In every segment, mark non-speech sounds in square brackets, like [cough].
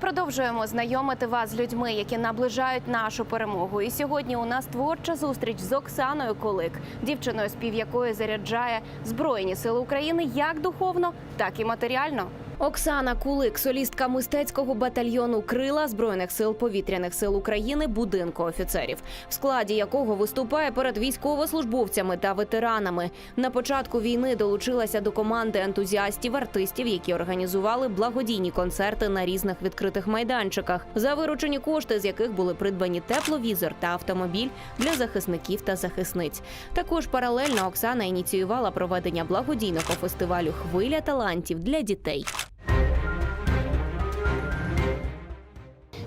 продовжуємо знайомити вас з людьми, які наближають нашу перемогу. І сьогодні у нас творча зустріч з Оксаною Колик, дівчиною, спів якої заряджає Збройні сили України як духовно, так і матеріально. Оксана Кулик, солістка мистецького батальйону Крила Збройних сил повітряних сил України, будинку офіцерів, в складі якого виступає перед військовослужбовцями та ветеранами. На початку війни долучилася до команди ентузіастів артистів, які організували благодійні концерти на різних відкритих майданчиках, за виручені кошти, з яких були придбані тепловізор та автомобіль для захисників та захисниць. Також паралельно Оксана ініціювала проведення благодійного фестивалю Хвиля талантів для дітей.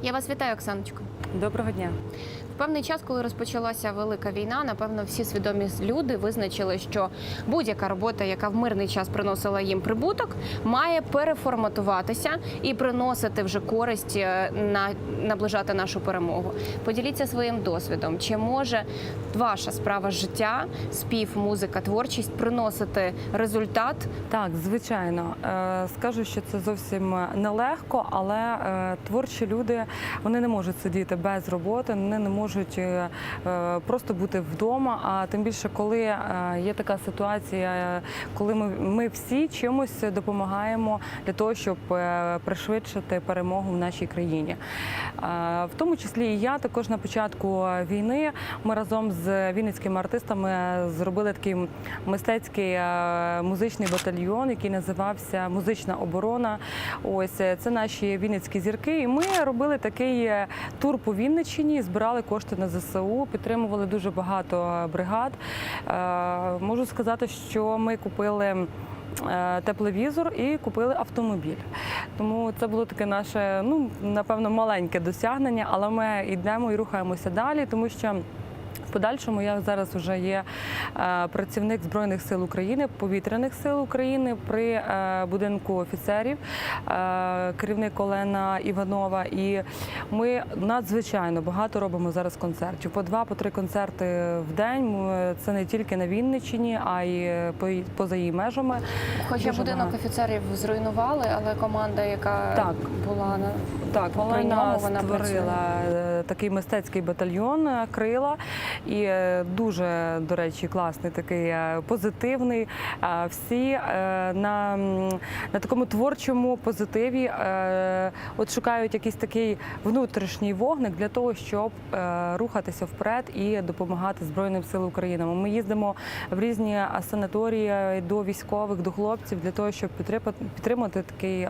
Я вас вітаю, Оксаночко. Доброго дня. В певний час, коли розпочалася велика війна, напевно, всі свідомі люди визначили, що будь-яка робота, яка в мирний час приносила їм прибуток, має переформатуватися і приносити вже користь е, на наближати нашу перемогу. Поділіться своїм досвідом. Чи може ваша справа життя, спів, музика, творчість приносити результат? Так, звичайно, Е, скажу, що це зовсім нелегко, але е, творчі люди вони не можуть сидіти без роботи, вони не можуть е, е, просто бути вдома. А тим більше, коли е, є така ситуація, коли ми, всі чимось допомагаємо для того, щоб пришвидшити перемогу в нашій країні. В тому числі і я також на початку війни ми разом з вінницькими артистами зробили такий мистецький музичний батальйон, який називався Музична оборона. Ось це наші вінницькі зірки. І ми робили такий тур по Вінниччині, збирали кошти на ЗСУ, підтримували дуже багато е, бригад. Е, Можу сказати, що ми купили. е, Тепловізор і купили автомобіль. Тому це було таке наше, ну напевно, маленьке досягнення, але ми йдемо і рухаємося далі, тому що. В подальшому я зараз вже є е, працівник Збройних сил України, повітряних сил України при е, будинку офіцерів, е, керівник Олена Іванова. І ми надзвичайно багато робимо зараз концертів. По два, по три концерти в день. Це не тільки на Вінниччині, а й по- поза її межами. Хоча Дуже будинок багато. офіцерів зруйнували, але команда, яка Так. була на Так, Олена створила е, такий мистецький батальйон крила і е, дуже, до речі, класний, такий е, позитивний. Е, Всі на, на такому творчому позитиві от шукають якийсь такий внутрішній вогник для того, щоб рухатися вперед і допомагати Збройним силам України. Ми їздимо в різні санаторії до військових, до хлопців для того, щоб підтримати, такий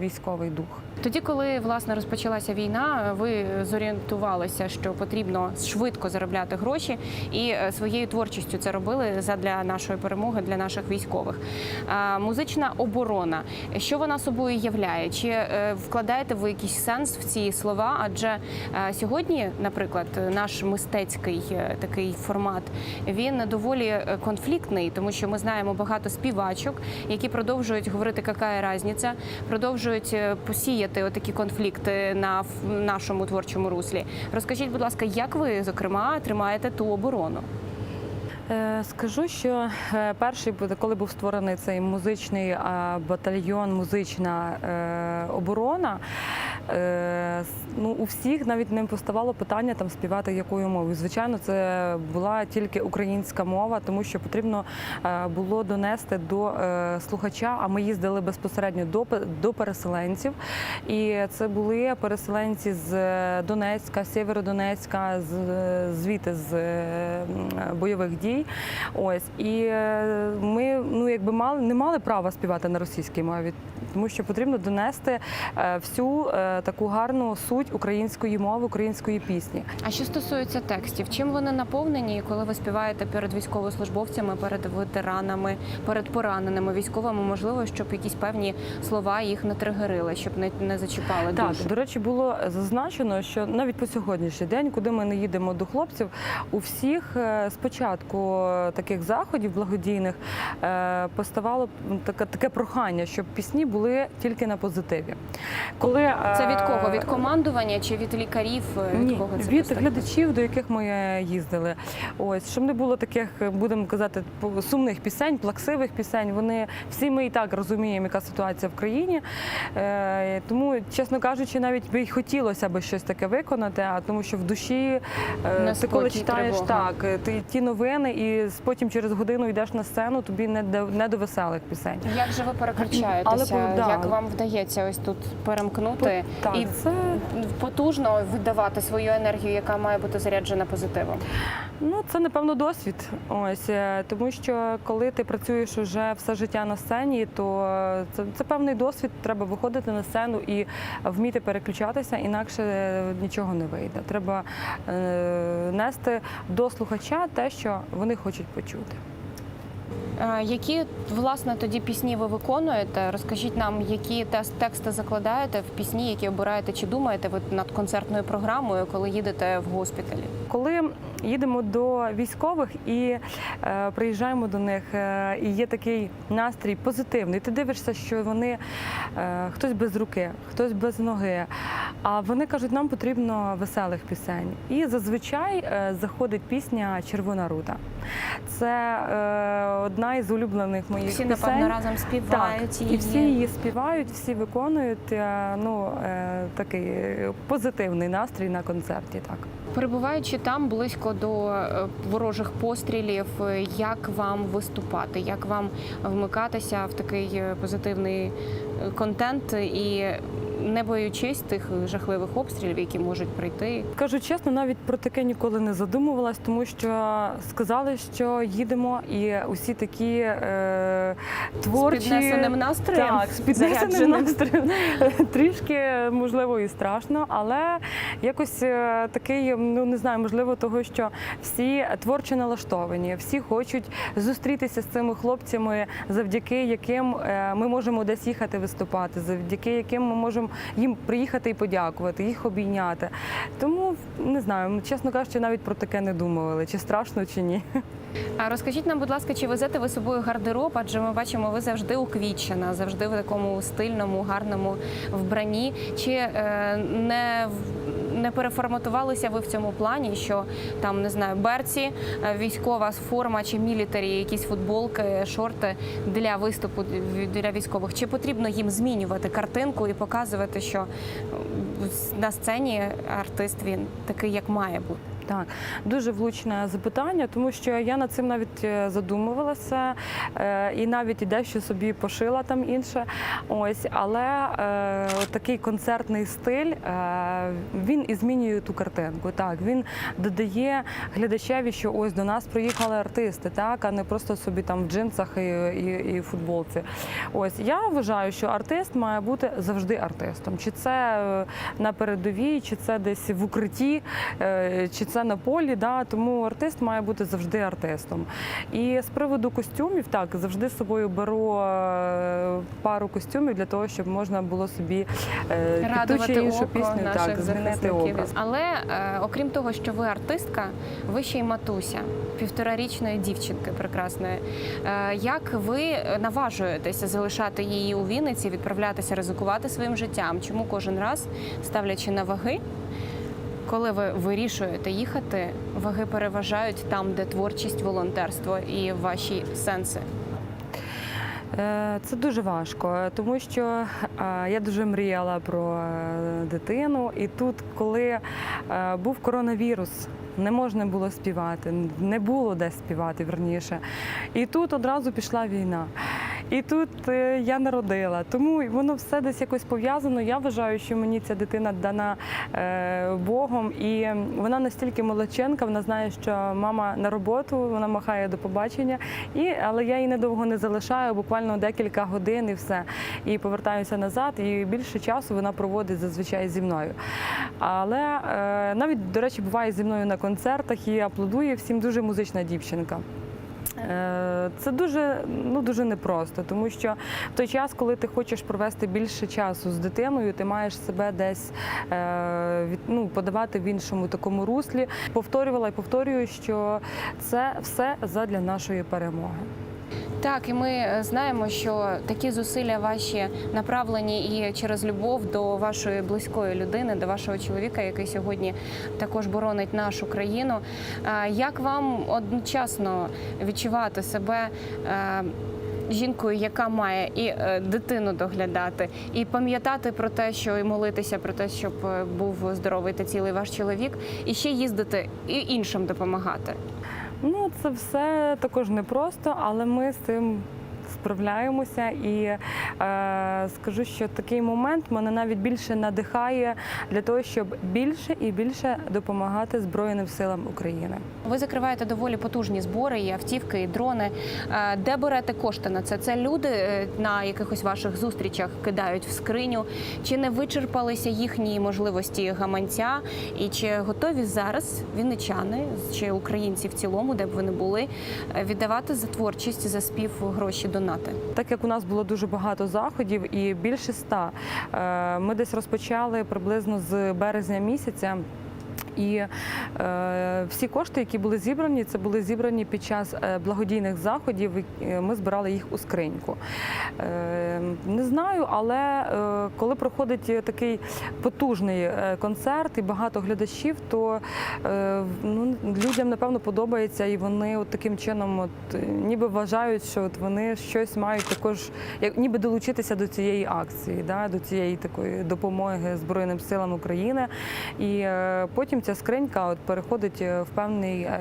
військовий дух. Тоді, коли власне розпочалася війна, ви зорієнтувалися, що потрібно швидко заробляти гроші, і е, своєю творчістю це робили задля нашої перемоги, для наших військових. Музична оборона. Що вона собою являє? Чи е, вкладаєте ви якийсь сенс в ці слова? Адже е, сьогодні, наприклад, наш мистецький такий формат він доволі конфліктний, тому що ми знаємо багато співачок, які продовжують говорити, яка різниця, продовжують посіяти отакі конфлікти на нашому творчому руслі. Розкажіть, будь ласка, як ви зокрема тримаєте ту оборону? Е, Скажу, що е, перший коли був створений цей музичний батальйон, музична е, оборона. Е, Ну, у всіх навіть не поставало питання там співати якою мовою. Звичайно, це була тільки українська мова, тому що потрібно е, було донести до е, слухача. А ми їздили безпосередньо до, до переселенців. І це були переселенці з Донецька, Сєвєродонецька, з звідти з бойових дій. Ось і ми ну якби мали не мали права співати на російській мові, тому що потрібно донести всю таку гарну суть української мови, української пісні. А що стосується текстів, чим вони наповнені, коли ви співаєте перед військовослужбовцями, перед ветеранами, перед пораненими військовими, можливо, щоб якісь певні слова їх не тригерили, щоб не, не зачіпали Так, душу? до речі, було зазначено, що навіть по сьогоднішній день, куди ми не їдемо до хлопців, у всіх е, спочатку е, таких заходів благодійних е, поставало таке, таке прохання, щоб пісні були тільки на позитиві. Коли Це Це від кого? Е, Від командування чи від лікарів? Від Ні, кого це від глядачів, до яких ми е, їздили. Ось щоб не було таких, е, будемо казати, сумних пісень, плаксивих пісень. Вони всі ми і так розуміємо, яка ситуація в країні. Е, тому, чесно кажучи, навіть би й хотілося би щось таке виконати, а тому що в душі е, ти коли читаєш тривога. так, е, ти ті новини, і потім через годину йдеш на сцену, тобі не до, не до веселих пісень. Як же ви переключаєтеся? Але, да. Як вам вдається ось тут перемкнути Так, і це потужно видавати свою енергію, яка має бути заряджена позитивом? Ну, це напевно досвід. Ось е, тому, що коли ти працюєш уже все життя на сцені, то е, це, це певний досвід. Треба виходити на сцену і вміти переключатися, інакше е, нічого не вийде. Треба е, нести до слухача те, що вони хочуть почути. Е, Які власне тоді пісні ви виконуєте? Розкажіть нам, які тексти закладаєте в пісні, які обираєте, чи думаєте ви над концертною програмою, коли їдете в госпіталі? Коли їдемо до військових і е, приїжджаємо до них, е, і є такий настрій позитивний. Ти дивишся, що вони е, хтось без руки, хтось без ноги. А вони кажуть, нам потрібно веселих пісень. І зазвичай е, заходить пісня Червона рута. Це е, одна із улюблених моїх Всі пісень. напевно разом співають Так, її. і всі її співають, всі виконують. е, Ну е, такий е, позитивний настрій на концерті. Так. Перебуваючи там близько до ворожих пострілів, як вам виступати, як вам вмикатися в такий позитивний контент і не боючись тих жахливих обстрілів, які можуть прийти? Кажу чесно, навіть про таке ніколи не задумувалась, тому що сказали, що їдемо, і усі такі е, творчі З піднесеним настроєм? Так, з піднесеним настроєм. [laughs] Трішки можливо і страшно, але якось е, такий, ну не знаю, можливо, того, що всі творчо налаштовані, всі хочуть зустрітися з цими хлопцями, завдяки яким е, ми можемо десь їхати виступати, завдяки яким ми можемо їм приїхати і подякувати, їх обійняти. Тому не знаю, чесно кажучи, навіть про таке не думали, чи страшно, чи ні. А розкажіть нам, будь ласка, чи везете ви собою гардероб? Адже ми бачимо, ви завжди уквічена, завжди в такому стильному, гарному вбранні. Чи е, не не переформатувалися ви в цьому плані, що там не знаю, берці, е, військова форма чи мілітарі, якісь футболки, шорти для виступу для військових? Чи потрібно їм змінювати картинку і показувати, що на сцені артист він такий, як має бути? Так, дуже влучне запитання, тому що я над цим навіть е, задумувалася е, і навіть і дещо собі пошила там інше. Ось, але е, такий концертний стиль е, він і змінює ту картинку. Так, він додає глядачеві, що ось до нас приїхали артисти, так, а не просто собі там в джинсах і, і, і футболці. Ось я вважаю, що артист має бути завжди артистом. Чи це е, на передовій, чи це десь в укритті, чи це на полі. Да? Тому артист має бути завжди артистом. І з приводу костюмів, так завжди з собою беру е, пару костюмів для того, щоб можна було собі е, ту радувати чи іншу пісню наших так, змінити образ. Але е, окрім того, що ви артистка, ви ще й матуся півторарічної дівчинки прекрасної. Е, як ви наважуєтеся залишати її у Вінниці, відправлятися, ризикувати своїм життям? Чому кожен раз ставлячи на ваги? Коли ви вирішуєте їхати, ваги переважають там, де творчість, волонтерство і ваші сенси. Е, Це дуже важко, тому що е, я дуже мріяла про е, дитину, і тут, коли був коронавірус, не можна було співати, не було де співати верніше. І тут одразу пішла війна. І тут е, я народила. Тому воно все десь якось пов'язано. Я вважаю, що мені ця дитина дана е, Богом, і вона настільки молодченка, вона знає, що мама на роботу, вона махає до побачення. І, але я її недовго не залишаю, буквально декілька годин і все. І повертаюся назад, і більше часу вона проводить зазвичай зі мною. Але е, навіть, до речі, буває зі мною на концертах і аплодує всім дуже музична дівчинка. Е, Це дуже ну дуже непросто, тому що в той час, коли ти хочеш провести більше часу з дитиною, ти маєш себе десь е, ну, подавати в іншому такому руслі. Повторювала і повторюю, що це все задля нашої перемоги. Так, і ми е, знаємо, що такі зусилля ваші направлені і через любов до вашої близької людини, до вашого чоловіка, який сьогодні також боронить нашу країну. Як вам одночасно відчувати себе? е, Жінкою, яка має і е, дитину доглядати, і пам'ятати про те, що і молитися про те, щоб був здоровий та цілий ваш чоловік, і ще їздити і іншим допомагати. Ну, це все також непросто, але ми з цим справляємося. І е, скажу, що такий момент мене навіть більше надихає для того, щоб більше і більше допомагати Збройним силам України. Ви закриваєте доволі потужні збори, і автівки, і дрони. Е, Де берете кошти на це? Це люди е, на якихось ваших зустрічах кидають в скриню. Чи не вичерпалися їхні можливості гаманця? І чи готові зараз вінничани чи українці в цілому, де б вони були, е, віддавати за творчість, за спів гроші донати? Так як у нас було дуже багато заходів і більше ста, е, ми десь розпочали приблизно з березня місяця. І е, всі кошти, які були зібрані, це були зібрані під час е, благодійних заходів. е, Ми збирали їх у скриньку. Е, не знаю, але е, коли проходить такий потужний е, концерт і багато глядачів, то е, ну, людям напевно подобається, і вони от таким чином, от ніби вважають, що от вони щось мають також, як ніби долучитися до цієї акції, да, до цієї такої допомоги Збройним силам України. І е, потім ця скринька от переходить е, в певний е,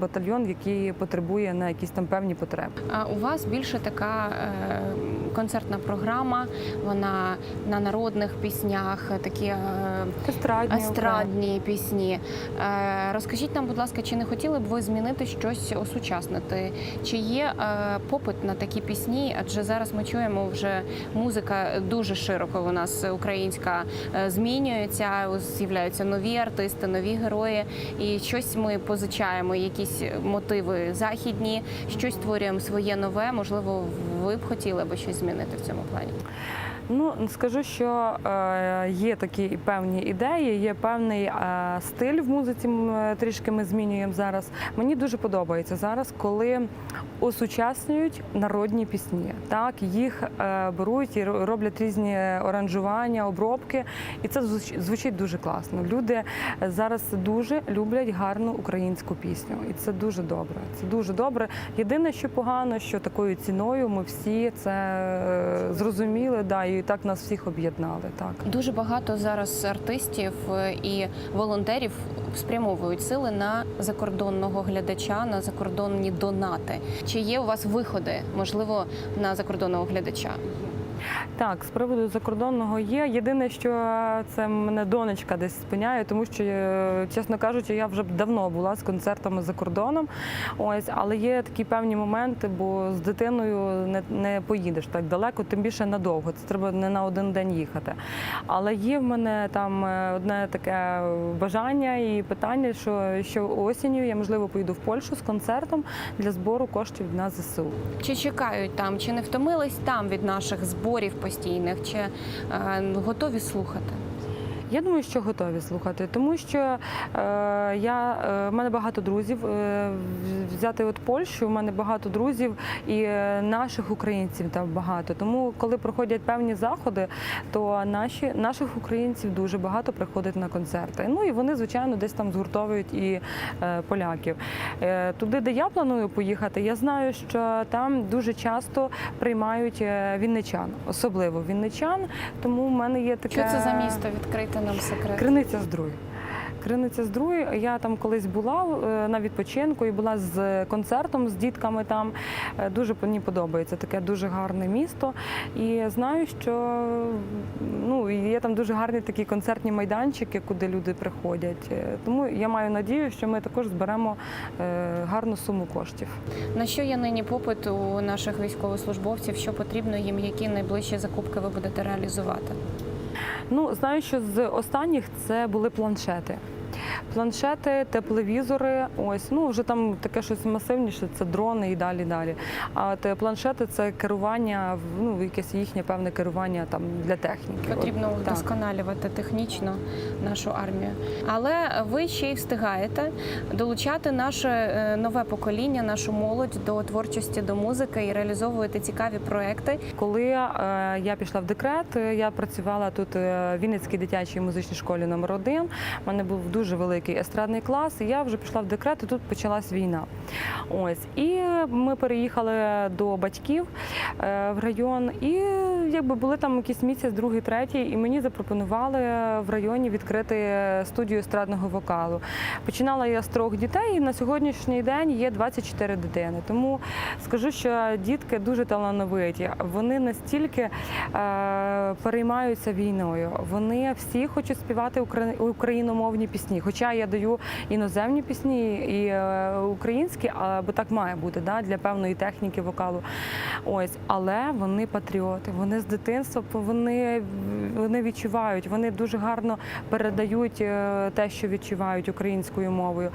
батальйон, який потребує на якісь там певні потреби. А у вас більше така е, концертна програма. Вона на народних піснях, такі Естрадні, естрадні пісні. Розкажіть нам, будь ласка, чи не хотіли б ви змінити щось осучаснити? Чи є попит на такі пісні? Адже зараз ми чуємо вже музика дуже широко. У нас українська змінюється, з'являються нові артисти, нові герої, і щось ми позичаємо, якісь мотиви західні, щось створюємо своє нове. Можливо, ви б хотіли би щось змінити в цьому плані. Ну скажу, що е, є такі певні ідеї, є певний е, стиль в музиці. е, Трішки ми змінюємо зараз. Мені дуже подобається зараз, коли осучаснюють народні пісні. Так їх беруть і роблять різні оранжування, обробки, і це звучить дуже класно. Люди зараз дуже люблять гарну українську пісню, і це дуже добре. Це дуже добре. Єдине, що погано, що такою ціною ми всі це зрозуміли, да, і так нас всіх об'єднали. Так. Дуже багато зараз артистів е, і волонтерів спрямовують сили на закордонного глядача, на закордонні донати. Чи є у вас виходи, можливо, на закордонного глядача? Так, з приводу закордонного є. Єдине, що це мене донечка десь спиняє, тому що, е, чесно кажучи, я вже давно була з концертами за кордоном. Ось, але є такі певні моменти, бо з дитиною не, не поїдеш так далеко, тим більше надовго. Це треба не на один день їхати. Але є в мене там е, одне таке бажання і питання, що, що осінню я можливо поїду в Польщу з концертом для збору коштів на ЗСУ. Чи чекають там, чи не втомились там від наших зборів постійних, чи е, готові слухати? Я думаю, що готові слухати, тому що е, я е, в мене багато друзів. Е, взяти от Польщу, в мене багато друзів і е, наших українців там багато. Тому, коли проходять певні заходи, то наші наших українців дуже багато приходить на концерти. Ну і вони, звичайно, десь там згуртовують і е, поляків. Е, туди, де я планую поїхати, я знаю, що там дуже часто приймають е, вінничан, особливо вінничан. Тому в мене є таке Що це за місто? Відкрити нам секрет. Криниця Здруй. Криниця Здруй. Я там колись була е, на відпочинку і була з концертом з дітками там. Е, Дуже мені подобається таке дуже гарне місто. І знаю, що ну, є там дуже гарні такі концертні майданчики, куди люди приходять. Е, Тому я маю надію, що ми також зберемо гарну суму коштів. На що є нині попит у наших військовослужбовців? Що потрібно їм? Які найближчі закупки ви будете реалізувати? Ну, знаю, що з останніх це були планшети. Планшети, тепловізори. Ось ну вже там таке щось масивніше. Це дрони і далі далі. А от планшети це керування, ну якесь їхнє певне керування там для техніки. Потрібно От, так. вдосконалювати технічно нашу армію. Але ви ще й встигаєте долучати наше е, нове покоління, нашу молодь до творчості, до музики і реалізовуєте цікаві проекти. Коли е, я пішла в декрет, я працювала тут е, в Вінницькій дитячій музичній школі номер 1 У мене був дуже великий естрадний клас, і я вже пішла в декрет, і тут почалась війна. Ось і ми переїхали до батьків е, в район, і якби були там якийсь місяць, другий, третій, і мені запропонували в районі відкрити студію естрадного вокалу. Починала я з трьох дітей, і на сьогоднішній день є 24 дитини. Тому скажу, що дітки дуже талановиті. Вони настільки е, переймаються війною. Вони всі хочуть співати україномовні пісні. Хоча я даю іноземні пісні і е, українські, бо так має бути да, для певної техніки вокалу. Ось, але вони патріоти. Вони з дитинства вони, вони відчувають, вони дуже гарно передають е, те, що відчувають українською мовою.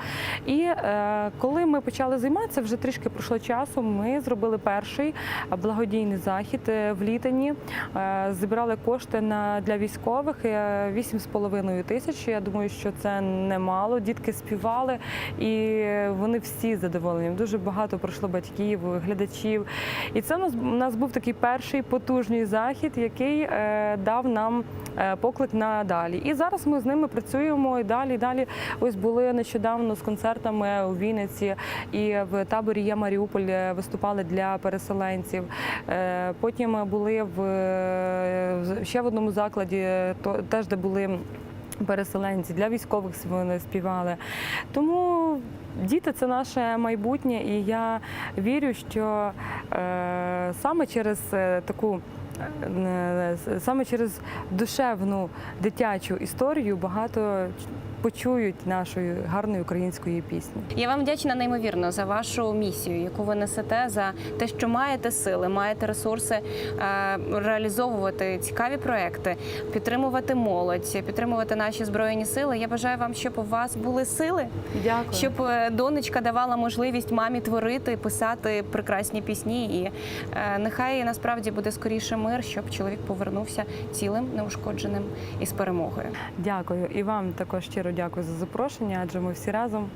І е, коли ми почали займатися, вже трішки пройшло часу. Ми зробили перший благодійний захід е, в літані. Е, Зібрали кошти на для військових е, 8,5 тисяч. Я думаю, що це немало. Дітки співали, і вони всі задоволені. Дуже багато пройшло батьків, глядачів. І це у нас був такий перший потужний захід, який е, дав нам е, поклик надалі. І зараз ми з ними працюємо і далі. і Далі ось були нещодавно з концертами у Вінниці і в таборі «Я Маріуполь» е, виступали для переселенців. Потім були в ще в одному закладі, то теж де були. Переселенці для військових вони співали. Тому діти це наше майбутнє, і я вірю, що е, саме через е, таку. е, Саме через душевну дитячу історію багато почують нашої гарної української пісні. Я вам вдячна неймовірно за вашу місію, яку ви несете, за те, що маєте сили, маєте ресурси е, реалізовувати цікаві проекти, підтримувати молодь, підтримувати наші збройні сили. Я бажаю вам, щоб у вас були сили, Дякую. щоб е, донечка давала можливість мамі творити, писати прекрасні пісні. І е, нехай насправді буде скоріше мир, щоб чоловік повернувся цілим, неушкодженим і з перемогою. Дякую. І вам також щиро дякую за запрошення, адже ми всі разом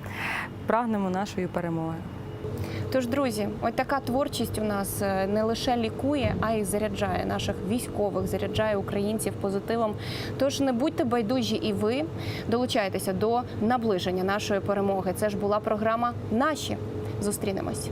прагнемо нашої перемоги. Тож, друзі, ось така творчість у нас е, не лише лікує, а й заряджає наших військових, заряджає українців позитивом. Тож не будьте байдужі і ви долучайтеся до наближення нашої перемоги. Це ж була програма Наші. Зустрінемось.